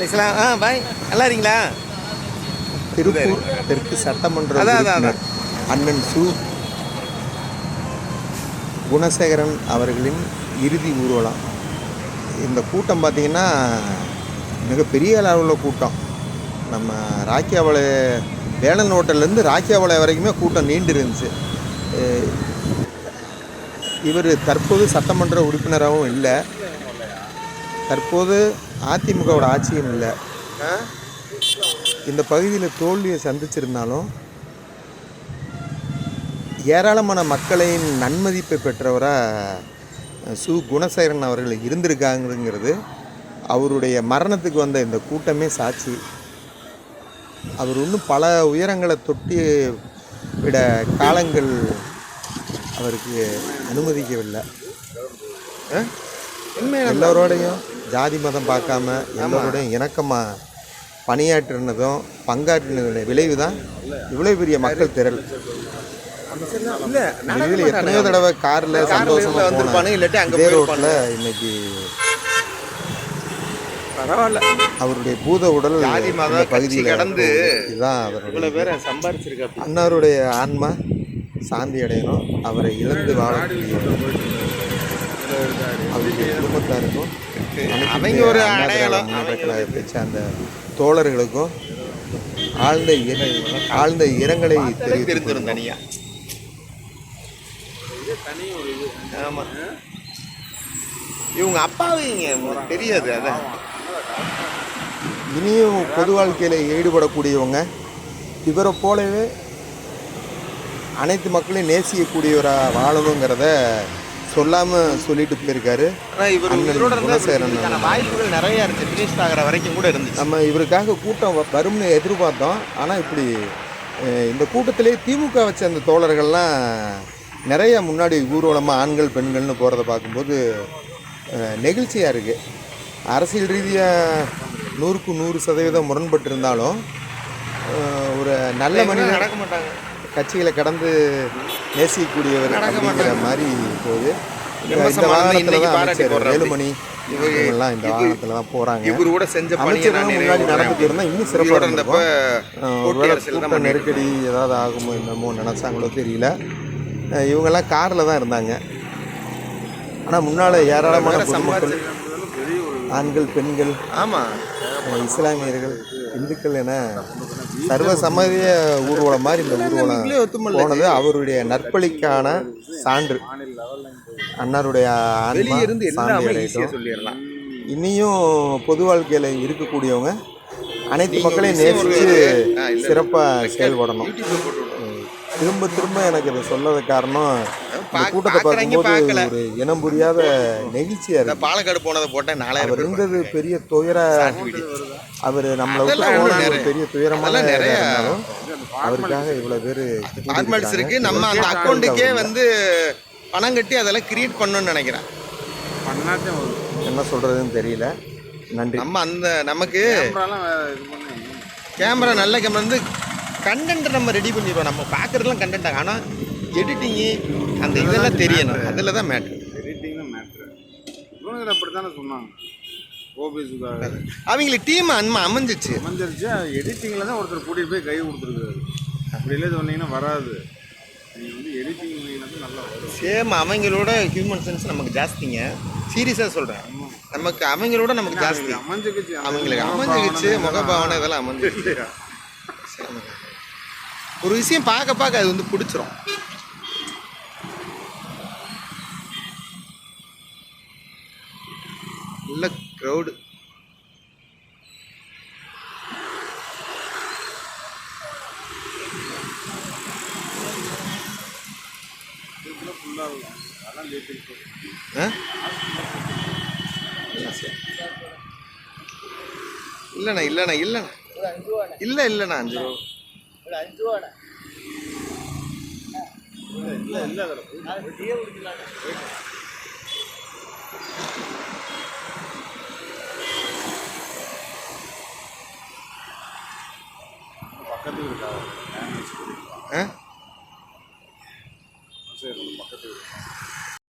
பேசலாம். ஆ பாய் நல்லா இருக்கீங்களா? திருப்பூர் தெற்கு சட்டமன்ற அதான், அண்ணன் சு. குணசேகரன் அவர்களின் இறுதி ஊர்வலம். இந்த கூட்டம் பார்த்திங்கன்னா மிகப்பெரிய அளவில் கூட்டம். நம்ம ராக்கியாவளை வேலன் ஹோட்டல்லேருந்து ராக்கியாவளை வரைக்குமே கூட்டம் நீண்டு இருந்துச்சு இவர் தற்போது சட்டமன்ற உறுப்பினராகவும் இல்லை. தற்போது அதிமுகவோட ஆட்சியும் இல்லை. இந்த பகுதியில் தோல்வியை சந்திச்சிருந்தாலும் ஏராளமான மக்களின் நன்மதிப்பை பெற்றவராக சு. குணசேகரன் அவர்கள் இருந்திருக்காங்கிறது அவருடைய மரணத்துக்கு வந்த இந்த கூட்டமே சாட்சி. அவர் இன்னும் பல உயரங்களை தொட்டி விட காலங்கள் அவருக்கு அனுமதிக்கவில்லை. எல்லோரோடையும் ஜாதி மதம் பார்க்காம எல்லோரோடையும் இணக்கமாக பணியாற்றினதும் பங்காற்றினதுடைய விளைவு தான் இவ்வளோ பெரிய மக்கள் திரள். இல்லை இதில் எத்தனையோ தடவை காரில் சந்தோஷமாக வந்திருப்பானு இல்லாட்டி அங்கே ரோட்டில் இன்னைக்கு பரவாயில்ல. அவருடைய பூத உடல் பகுதியில் கடந்து இதுதான் அவருடைய பேரை சம்பாரிச்சிருக்கா அன்னாருடைய ஆன்மா சாந்தி அடையணும். அவரை இழந்து வாழக்கூடிய அவருடைய குடும்பத்தாருக்கும் அவங்க ஒரு அடையாளம். சார்ந்த தோழர்களுக்கும் ஆழ்ந்த ஆழ்ந்த இரங்கலை தெரிவித்துக் தெரிஞ்சிரும் தனியா இவங்க அப்பாவைங்க தெரியாது அதான் இனியும் பொது வாழ்க்கையில் ஈடுபடக்கூடியவங்க இவரை போலவே அனைத்து மக்களையும் நேசிக்கக்கூடியவராக வாழணுங்கிறத சொல்லாமல் சொல்லிட்டு போயிருக்காரு. ஆனா இவர் இதுக்கான வாய்ப்புகள் நிறைய இருக்கு ஃபினிஷ் ஆகிற வரைக்கும் கூட இருந்துச்சு. நம்ம இவருக்காக கூட்டம் வரும்னு எதிர்பார்த்தோம். ஆனால் இப்படி இந்த கூட்டத்திலே திமுக வச்ச அந்த தோழர்கள்லாம் நிறைய முன்னாடி ஊர்வலமாக ஆண்கள் பெண்கள்னு போகிறத பார்க்கும்போது நெகிழ்ச்சியாக இருக்குது அரசியல் ரீதியாக நூறுக்கு நூறு சதவீதம் முரண்பட்டு இருந்தாலும் ஒரு நல்ல மனிதன் நடக்க மாட்டாங்க. கட்சிகளை கடந்து நேசிக்கக்கூடியவர் அப்படிங்கிற மாதிரி போகுது. இந்த- வாகனத்தில் தான் அமைச்சர். வேலுமணி இவங்கெல்லாம் இந்த வாகனத்தில் தான் போகிறாங்க இவர் கூட செஞ்ச நான் முன்னாடி நடந்துட்டு இருந்தா இன்னும் சிறப்பாக இருந்தப்ப கூட்ட நெருக்கடி ஏதாவது ஆகுமோ என்னமோ நினச்சாங்களோ தெரியல. இவங்கெல்லாம் காரில் தான் இருந்தாங்க. ஆனால் முன்னால் ஏராளமான பொதுமக்கள் ஆண்கள் பெண்கள் ஆமா. அஹ் இஸ்லாமியர்கள் இந்துக்கள் என சர்வ சமதிய ஊர்வலம் மாதிரி இந்த ஊர்வலம் போனது அவருடைய நற்பலிக்கான சான்று. அன்னாருடைய சொல்லிடலாம். இனியும் பொது வாழ்க்கையில் இருக்கக்கூடியவங்க அனைத்து மக்களையும் நேசித்து. சிறப்பாக செயல்படணும். திரும்ப திரும்ப எனக்கு இதை சொன்னது காரணம் கூட்டத்தை பார்க்கும்போது. ஒரு இனம் புரியாத நெகிழ்ச்சியாக இருக்கு. பாலக்காடு போனதை போட்டேன் நாலாயிரம் அவர் இருந்தது பெரிய துயர அவர் நம்மளை விட்டு பெரிய துயரமான நிறைய இருந்தாலும் அவருக்காக இவ்வளோ பேர் ஃபார்மாலிட்டிஸ் இருக்கு. நம்ம அந்த அக்கௌண்ட்டுக்கே வந்து பணம் கட்டி அதெல்லாம் கிரியேட் பண்ணணும்னு நினைக்கிறேன். என்ன சொல்கிறதுன்னு தெரியல. நன்றி. நம்ம அந்த நமக்கு கேமரா நல்ல கேமரா வந்து கண்டென்ட் நம்ம ரெடி பண்ணிடுவோம் நம்ம பார்க்குறதுலாம் கண்டென்ட் ஆனால் எடிட்டிங்கு அந்த இதெல்லாம் தெரியணும். அதில் தான் மேட்ரு எடிட்டிங் தான் மேட்ரு அப்படி தானே சொன்னாங்க ஓபிஎஸ்க்காக அவங்களுக்கு டீம் அன்மா அமைஞ்சிச்சு. அமைஞ்சிருச்சு. எடிட்டிங்கில் தான் ஒருத்தர் கூட்டிகிட்டு போய் கை கொடுத்துருக்காரு. அப்படிலே சொன்னீங்கன்னா வராது. நீங்கள் வந்து எடிட்டிங் நல்லா வரும். சேம் அவங்களோட ஹியூமன் சென்ஸ் நமக்கு ஜாஸ்திங்க. சீரியஸாக சொல்கிறேன் நமக்கு அவங்களோட நமக்கு ஜாஸ்தி. அமைஞ்சுக்கிச்சு. அவங்களுக்கு அமைஞ்சிக்கிச்சு முகபாவனை இதெல்லாம் அமைஞ்சிச்சு ஒரு விஷயம் பார்க்க பார்க்க அது வந்து பிடிச்சிரும். நல்ல க்ரௌடு ஆ? இல்லைண்ணா இல்லைண்ணா இல்லைண்ணா. இல்லை இல்லைண்ணா அஞ்சு ரூபா இல்லை இல்லை. 哎。